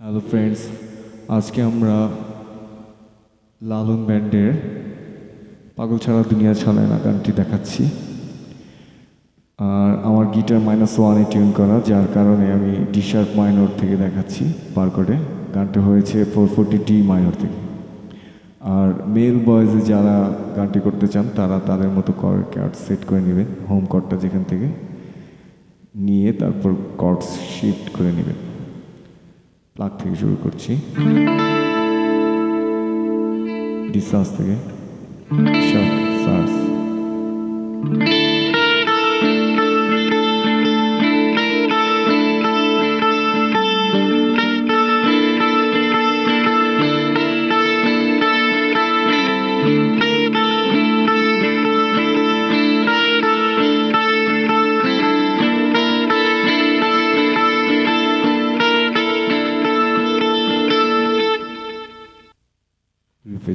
Hello friends আজকে আমরা লালন ব্যান্ডের পাগল ছাড়া দুনিয়া চলে না গানটি দেখাচ্ছি। আর আমার গিটার মাইনাস ওয়ানে টিউন করা, যার কারণে আমি ডি শার্প মাইনর থেকে দেখাচ্ছি পার করে। গানটা হয়েছে ফোর ফোরটি ডি মাইনর থেকে। আর মেল বয়েজে যারা গানটি করতে চান, তারা তাদের মতো কর কার্ড সেট করে নেবেন হোম কর্ডটা যেখান থেকে। নিয়ে তারপর কর্ড শিফট করে নেবেন। প্লাগ থেকে শুরু করছি। ডিসাস থেকে। শার্প সার্স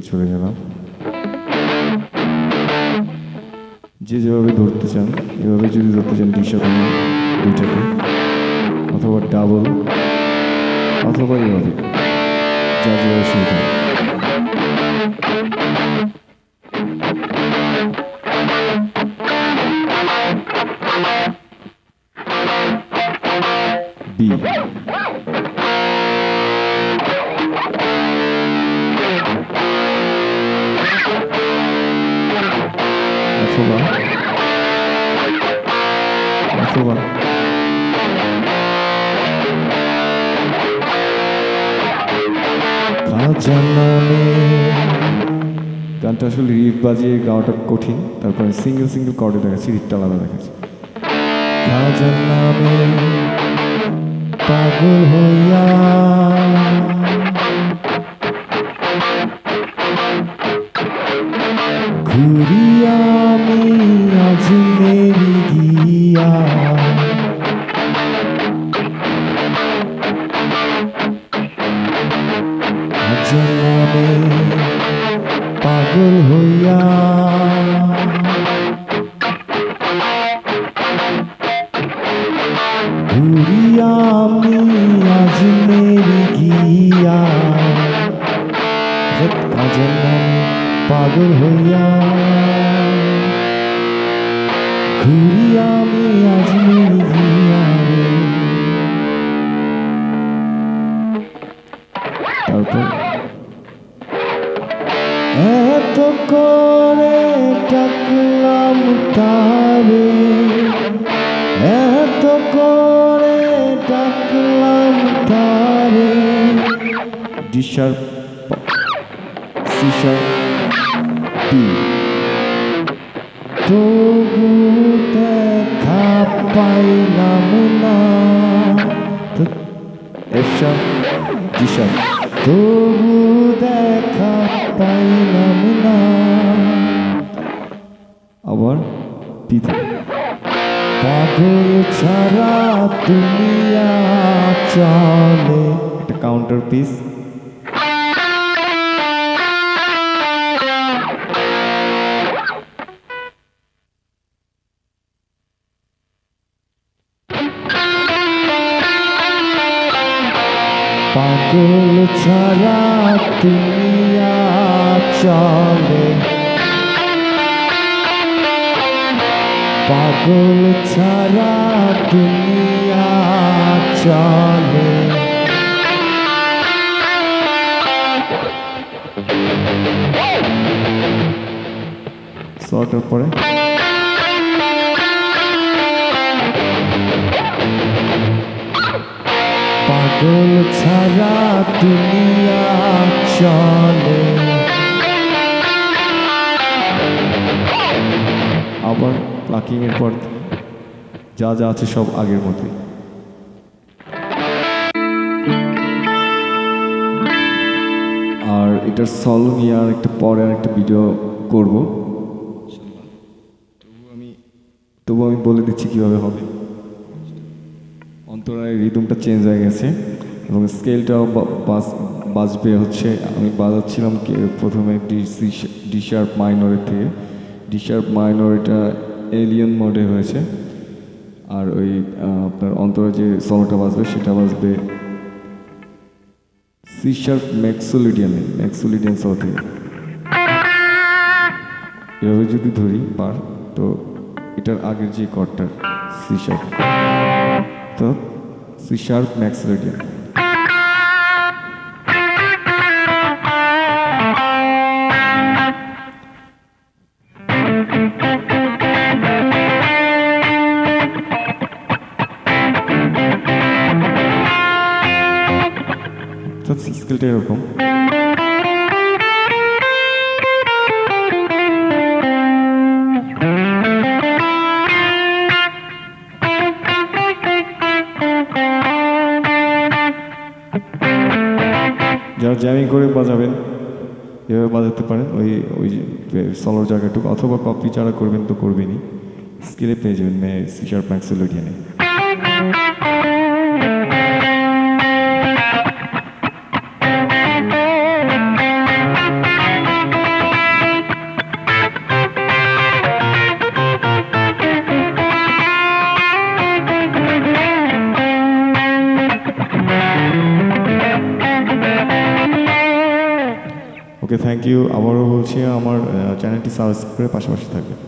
চলে গেলাম। যে যেভাবে ধরতে চান, এভাবে যদি ধরতে চান দিশা কোনো দুইটাকে অথবা ডাবল অথবা এভাবে যা যেভাবে সুবিধা। অথবা অথবা খাজা গানটা আসলে রিফ বাজিয়ে গাওয়াটা কঠিন, তারপরে সিঙ্গেল সিঙ্গেল কর্ডে দেখাচ্ছি রিফটা আলাদা দেখাচ্ছি। পাগল হইয়া ঘুরিয়া আমি আজ মেরি গিয়া। কাজের নামে পাগল হইয়া। ঘুরিয়া আমি আজ মেরি গিয়া তারপর? এত করে ডাকলাম তারে। এত করে ডাকলাম তারে। ডি শার্প, সি তবু দেখা পাইলাম না। F sharp, D sharp. তবু দেখা পাইলাম না। পাগল ছাড়া দুনিয়া চলে একটা কাউন্টার পিস পাগল ছাড়া দুনিয়া চলে পাগল ছাড়া দুনিয়া চলে। শর্টের পরে পাগল ছাড়া দুনিয়া চলে। আবার এর পর যা যা আছে সব আগের মতোই। আর এটার সলভ নিয়ে আর একটা পরে আর একটা ভিডিও করব। তবু আমি তবু আমি বলে দিচ্ছি কীভাবে হবে। অন্তরায় রিদমটা চেঞ্জ হয়ে গেছে এবং স্কেলটাও বা- বাজ- বাজবে হচ্ছে, আমি বাজাচ্ছিলাম প্রথমে ডি সি ডি শার্প মাইনরের থেকে। ডি শার্প মাইনর এটা এলিয়ন মোডে হয়েছে। আর ওই আপনার অন্তরে যে সলোটা বাজবে, সেটা বাজবে সি শার্প ম্যাক্সোলিডিয়ানে ম্যাক্সোলিডিয়ান স থেকে। এভাবে যদি ধরি পার তো এটার আগের যে কর্ডটা সি শার্প তো সি শার্প ম্যাক্সোলিডিয়ান স্কেলটা এরকম। যারা জ্যামিং করে বাজাবেন, এভাবে বাজাতে পারেন। ওই ওই সলোর জায়গাটুকু, অথবা কপি যারা করবেন তো করবেনই। স্কেলে পেয়ে যাবেন সি শার্প ম্যাক্সোলোডিয়ানে ওকে থ্যাংক ইউ আবারও বলছি আমার চ্যানেলটি সাবস্ক্রাইব করে পাশাপাশি থাকবেন।